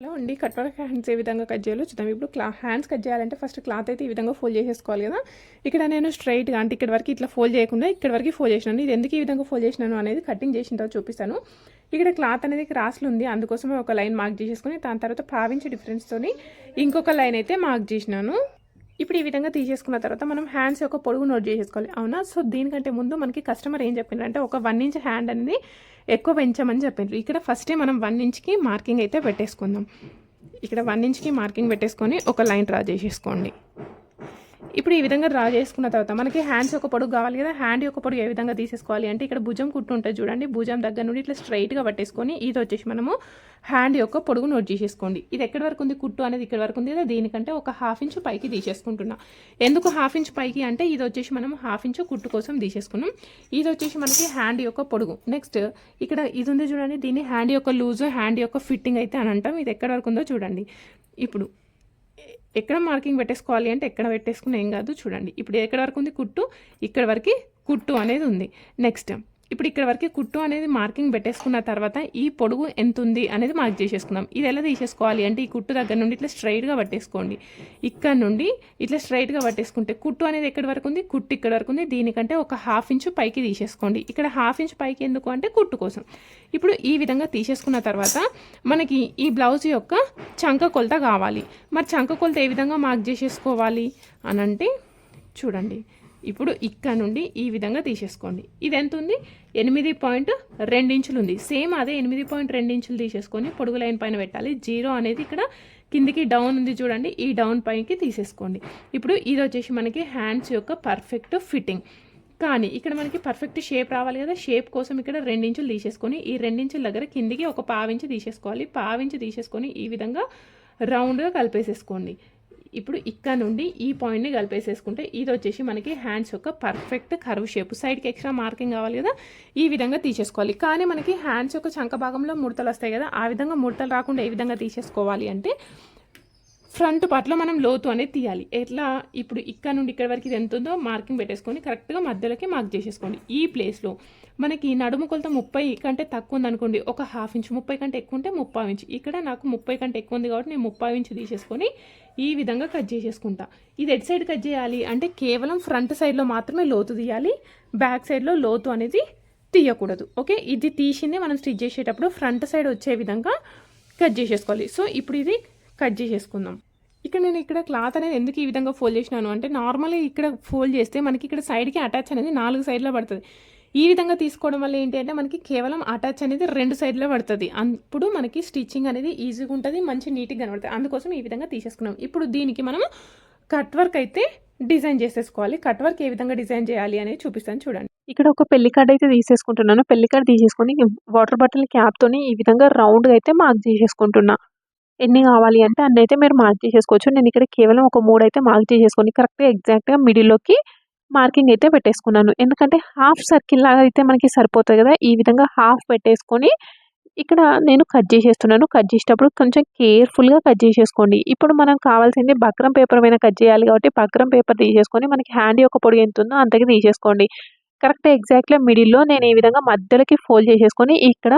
Hello అండి cut work hands ఏ విధంగా cut చేయాలో చూద్దాం. ఇప్పుడు క్లా హ్యాండ్స్ కట్ చేయాలంటే ఫస్ట్ క్లాత్ అయితే ఈ విధంగా ఫోల్డ్ చేసేసుకోవాలి కదా. ఇక్కడ నేను స్ట్రైట్గా అంటే ఇక్కడ వరకు ఇట్లా ఫోల్డ్ చేయకుండా ఇక్కడ వరకు ఫోల్డ్ చేసినాను. ఇది ఎందుకు ఈ విధంగా ఫోల్డ్ చేసినాను అనేది కటింగ్ చేసిన తర్వాత చూపిస్తాను. ఇక్కడ క్లాత్ అనేది క్రాస్లు ఉంది. అందుకోసమే ఒక లైన్ మార్క్ చేసేసుకుని దాని తర్వాత పావించి డిఫరెన్స్తో ఇంకొక లైన్ అయితే మార్క్ చేసినాను. ఇప్పుడు ఈ విధంగా తీసేసుకున్న తర్వాత మనం హ్యాండ్స్ యొక్క పొడుగు నోట్ చేసేసుకోవాలి. అవునా? సో దీనికంటే ముందు మనకి కస్టమర్ ఏం చెప్పిందంటే ఒక వన్ ఇంచ్ హ్యాండ్ అనేది ఎక్కువ పెంచమని చెప్పిండ్రు ఇక్కడ ఫస్టే మనం వన్ ఇంచ్కి మార్కింగ్ అయితే పెట్టేసుకుందాం. ఇక్కడ వన్ ఇంచ్కి మార్కింగ్ పెట్టేసుకొని ఒక లైన్ డ్రా చేసేసుకోండి. ఇప్పుడు ఈ విధంగా డ్రా చేసుకున్న తర్వాత మనకి హ్యాండ్స్ ఒక పొడుగు కావాలి కదా హ్యాండ్ యొక్క పొడుగు ఏ విధంగా తీసేసుకోవాలి అంటే ఇక్కడ భుజం కుట్టు ఉంటుంది చూడండి భుజం దగ్గర నుండి ఇట్లా స్ట్రైట్గా పట్టేసుకొని ఇది వచ్చేసి మనము హ్యాండ్ యొక్క పొడుగు నోట్ చేసేసుకోండి. ఇది ఎక్కడి వరకు ఉంది? కుట్టు అనేది ఇక్కడ వరకు ఉంది కదా దీనికంటే ఒక హాఫ్ ఇంచ్ పైకి తీసేసుకుంటున్నా. ఎందుకు హాఫ్ ఇంచ్ పైకి అంటే ఇది వచ్చేసి మనం హాఫ్ ఇంచ్ కుట్టు కోసం తీసేసుకున్నాం. ఇది వచ్చేసి మనకి హ్యాండ్ యొక్క పొడుగు. నెక్స్ట్ ఇక్కడ ఇది ఉంది చూడండి దీన్ని హ్యాండ్ యొక్క లూజ్ హ్యాండ్ యొక్క ఫిట్టింగ్ అయితే అని అంటాం. ఇది ఎక్కడి వరకు ఉందో చూడండి. ఇప్పుడు ఎక్కడ మార్కింగ్ పెట్టేసుకోవాలి అంటే ఎక్కడ పెట్టేసుకున్నా ఏం కాదు చూడండి. ఇప్పుడు ఎక్కడ వరకు ఉంది కుట్టు? ఇక్కడ వరకు కుట్టు అనేది ఉంది. నెక్స్ట్ ఇప్పుడు ఇక్కడ వరకు కుట్టు అనేది మార్కింగ్ పెట్టేసుకున్న తర్వాత ఈ పొడుగు ఎంత ఉంది అనేది మార్క్ చేసేసుకుందాం. ఇది ఎలా తీసేసుకోవాలి అంటే ఈ కుట్టు దగ్గర నుండి ఇట్లా స్ట్రైట్గా పట్టేసుకోండి. ఇక్కడ నుండి ఇట్లా స్ట్రైట్గా పట్టేసుకుంటే కుట్టు అనేది ఎక్కడి వరకు ఉంది? కుట్టు ఇక్కడ వరకు ఉంది. దీనికంటే ఒక హాఫ్ ఇంచు పైకి తీసేసుకోండి. ఇక్కడ హాఫ్ ఇంచ్ పైకి ఎందుకు అంటే కుట్టు కోసం. ఇప్పుడు ఈ విధంగా తీసేసుకున్న తర్వాత మనకి ఈ బ్లౌజ్ యొక్క చంక కొలత కావాలి. మరి చంక కొలత ఏ విధంగా మార్క్ చేసేసుకోవాలి? అనంటే చూడండి. ఇప్పుడు ఇక్కడ నుండి ఈ విధంగా తీసేసుకోండి. ఇది ఎంత ఉంది ఎనిమిది పాయింట్ రెండించులు ఉంది. సేమ్ అదే ఎనిమిది పాయింట్ రెండు ఇంచులు తీసేసుకొని పొడుగు లైన్ పైన పెట్టాలి. జీరో అనేది ఇక్కడ కిందికి డౌన్ ఉంది చూడండి. ఈ డౌన్ పైకి తీసేసుకోండి. ఇప్పుడు ఇది వచ్చేసి మనకి హ్యాండ్స్ యొక్క పర్ఫెక్ట్ ఫిట్టింగ్. కానీ ఇక్కడ మనకి పర్ఫెక్ట్ షేప్ రావాలి కదా. షేప్ కోసం ఇక్కడ రెండించులు తీసేసుకొని ఈ రెండించుల దగ్గర కిందికి ఒక పావించి తీసేసుకోవాలి. పావించి తీసేసుకొని ఈ విధంగా రౌండ్గా కలిపేసేసుకోండి. ఇప్పుడు ఇక్కడ నుండి ఈ పాయింట్ని కలిపేసేసుకుంటే ఇది వచ్చేసి మనకి హ్యాండ్స్ యొక్క పర్ఫెక్ట్ కర్వ్ షేప్ సైడ్కి ఎక్స్ట్రా మార్కింగ్ కావాలి కదా? ఈ విధంగా తీసేసుకోవాలి. కానీ మనకి హ్యాండ్స్ యొక్క చంక భాగంలో ముడతలు వస్తాయి కదా? ఆ విధంగా ముడతలు రాకుండా ఏ విధంగా తీసేసుకోవాలి అంటే ఫ్రంట్ పార్ట్లో మనం లోతు అనేది తీయాలి. ఎట్లా? ఇప్పుడు ఇక్కడ నుండి ఇక్కడ వరకు ఇది ఎంత ఉందో మార్కింగ్ పెట్టేసుకొని కరెక్ట్గా మధ్యలోకి మార్క్ చేసేసుకోండి. ఈ ప్లేస్లో మనకి నడుము కొలత ముప్పై కంటే తక్కువ ఉందనుకోండి ఒక హాఫ్ ఇంచ్ ముప్పై కంటే ఎక్కువ ఉంటే ముప్పై ఇంచ్. ఇక్కడ నాకు ముప్పై కంటే ఎక్కువ ఉంది కాబట్టి నేను ముప్పై ఇంచ్ తీసేసుకొని ఈ విధంగా కట్ చేసేసుకుంటా. ఇది ఎడ్ సైడ్ కట్ చేయాలి? అంటే కేవలం ఫ్రంట్ సైడ్లో మాత్రమే లోతు తీయాలి బ్యాక్ సైడ్లో లోతు అనేది తీయకూడదు. ఓకే? ఇది తీసింది మనం స్టిచ్ చేసేటప్పుడు ఫ్రంట్ సైడ్ వచ్చే విధంగా కట్ చేసేసుకోవాలి. సో ఇప్పుడు ఇది కట్ చేసేసుకుందాం. ఇక్కడ నేను ఇక్కడ క్లాత్ అనేది ఎందుకు ఈ విధంగా ఫోల్డ్ చేసినాను? అంటే నార్మల్గా ఇక్కడ ఫోల్డ్ చేస్తే మనకి ఇక్కడ సైడ్కి అటాచ్ అనేది నాలుగు సైడ్లో పడుతుంది. ఈ విధంగా తీసుకోవడం వల్ల ఏంటి అంటే మనకి కేవలం అటాచ్ అనేది రెండు సైడ్లో పడుతుంది. అప్పుడు మనకి స్టిచ్చింగ్ అనేది ఈజీగా ఉంటుంది మంచి నీట్గా కనబడుతుంది. అందుకోసం ఈ విధంగా తీసేసుకున్నాం. ఇప్పుడు దీనికి మనం కట్ వర్క్ అయితే డిజైన్ చేసేసుకోవాలి. కట్ వర్క్ ఏ విధంగా డిజైన్ చేయాలి అనేది చూపిస్తాను చూడండి. ఇక్కడ ఒక పెళ్ళి కార్డ్ అయితే తీసేసుకుంటున్నాను. పెళ్ళి కార్డ్ తీసేసుకొని వాటర్ బాటిల్ క్యాప్తోని ఈ విధంగా రౌండ్గా అయితే మార్క్ చేసేసుకుంటున్నా. ఎన్ని కావాలి అంటే అన్ని అయితే మీరు మార్క్ చేసేసుకోవచ్చు. నేను ఇక్కడ కేవలం ఒక మూడు అయితే మార్క్ చేసేసుకొని కరెక్ట్గా ఎగ్జాక్ట్గా మిడిల్లోకి మార్కింగ్ అయితే పెట్టేసుకున్నాను. ఎందుకంటే హాఫ్ సర్కిల్ లాగా అయితే మనకి సరిపోతుంది కదా. ఈ విధంగా హాఫ్ పెట్టేసుకొని ఇక్కడ నేను కట్ చేసేస్తున్నాను. కట్ చేసేటప్పుడు కొంచెం కేర్ఫుల్గా కట్ చేసేసుకోండి. ఇప్పుడు మనం కావాల్సింది బక్రం పేపర్ పైన కట్ చేయాలి కాబట్టి బక్రం పేపర్ తీసేసుకొని మనకి హ్యాండ్ యొక్క పొడి ఎంత ఉందో అంతకి తీసేసుకోండి. కరెక్ట్ ఎగ్జాక్ట్గా మిడిల్లో నేను ఈ విధంగా మధ్యలోకి ఫోల్డ్ చేసేసుకొని ఇక్కడ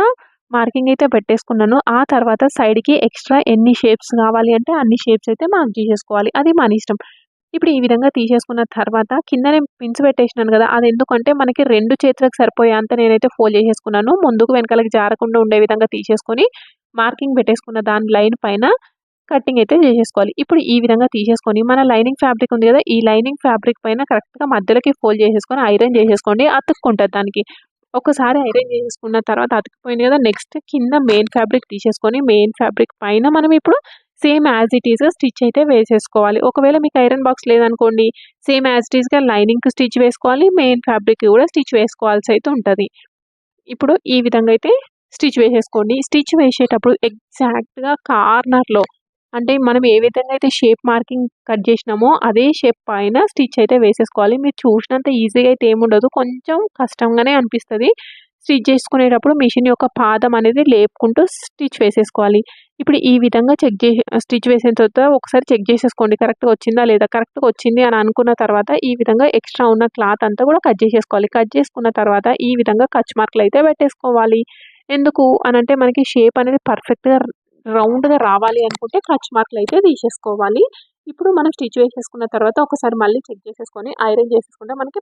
మార్కింగ్ అయితే పెట్టేసుకున్నాను. ఆ తర్వాత సైడ్కి ఎక్స్ట్రా ఎన్ని షేప్స్ కావాలి అంటే అన్ని షేప్స్ అయితే మార్క్ చేసేసుకోవాలి. అది మన ఇష్టం. ఇప్పుడు ఈ విధంగా తీసేసుకున్న తర్వాత కింద నేను పిన్స్ పెట్టేసినాను కదా అది ఎందుకంటే మనకి రెండు చేతులకు సరిపోయేంత నేనైతే ఫోల్డ్ చేసేసుకున్నాను. ముందుకు వెనకాలకి జారకుండా ఉండే విధంగా తీసేసుకొని మార్కింగ్ పెట్టేసుకున్న దాని లైన్ పైన కటింగ్ అయితే చేసేసుకోవాలి. ఇప్పుడు ఈ విధంగా తీసేసుకొని మన లైనింగ్ ఫ్యాబ్రిక్ ఉంది కదా ఈ లైనింగ్ ఫ్యాబ్రిక్ పైన కరెక్ట్గా మధ్యలోకి ఫోల్డ్ చేసేసుకొని ఐరన్ చేసేసుకోండి. అతుక్కుంటుంది దానికి. ఒకసారి ఐరన్ చేసేసుకున్న తర్వాత అతికిపోయింది కదా నెక్స్ట్ కింద మెయిన్ ఫ్యాబ్రిక్ తీసేసుకొని మెయిన్ ఫ్యాబ్రిక్ పైన మనం ఇప్పుడు సేమ్ యాజ్ ఇట్ ఈస్గా స్టిచ్ అయితే వేసేసుకోవాలి. ఒకవేళ మీకు ఐరన్ బాక్స్ లేదనుకోండి సేమ్ యాజ్ ఇట్ ఈస్గా లైనింగ్ స్టిచ్ వేసుకోవాలి మెయిన్ ఫ్యాబ్రిక్ కూడా స్టిచ్ వేసుకోవాల్సి అయితే ఉంటుంది. ఇప్పుడు ఈ విధంగా అయితే స్టిచ్ వేసేసుకోండి. స్టిచ్ వేసేటప్పుడు ఎగ్జాక్ట్గా కార్నర్లో అంటే మనం ఏ విధంగా అయితే షేప్ మార్కింగ్ కట్ చేసినామో అదే షేప్ పైన స్టిచ్ అయితే వేసేసుకోవాలి. మీరు చూసినంత ఈజీగా అయితే ఏముండదు కొంచెం కష్టంగానే అనిపిస్తుంది. స్టిచ్ చేసుకునేటప్పుడు మిషన్ యొక్క పాదం అనేది లేపుకుంటూ స్టిచ్ వేసేసుకోవాలి. ఇప్పుడు ఈ విధంగా చెక్ చేసి స్టిచ్ వేసిన తర్వాత ఒకసారి చెక్ చేసేసుకోండి. కరెక్ట్గా వచ్చిందా లేదా? కరెక్ట్గా వచ్చింది అని అనుకున్న తర్వాత ఈ విధంగా ఎక్స్ట్రా ఉన్న క్లాత్ అంతా కూడా కట్ చేసేసుకోవాలి. కట్ చేసుకున్న తర్వాత ఈ విధంగా కచ్ మార్కులు అయితే పెట్టేసుకోవాలి. ఎందుకు? అని అంటే మనకి షేప్ అనేది పర్ఫెక్ట్గా రౌండ్గా రావాలి అనుకుంటే కచ్ మార్కులు అయితే తీసేసుకోవాలి. ఇప్పుడు మనం స్టిచ్ వేసేసుకున్న తర్వాత ఒకసారి మళ్ళీ చెక్ చేసేసుకొని ఐరన్ చేసేసుకుంటే మనకి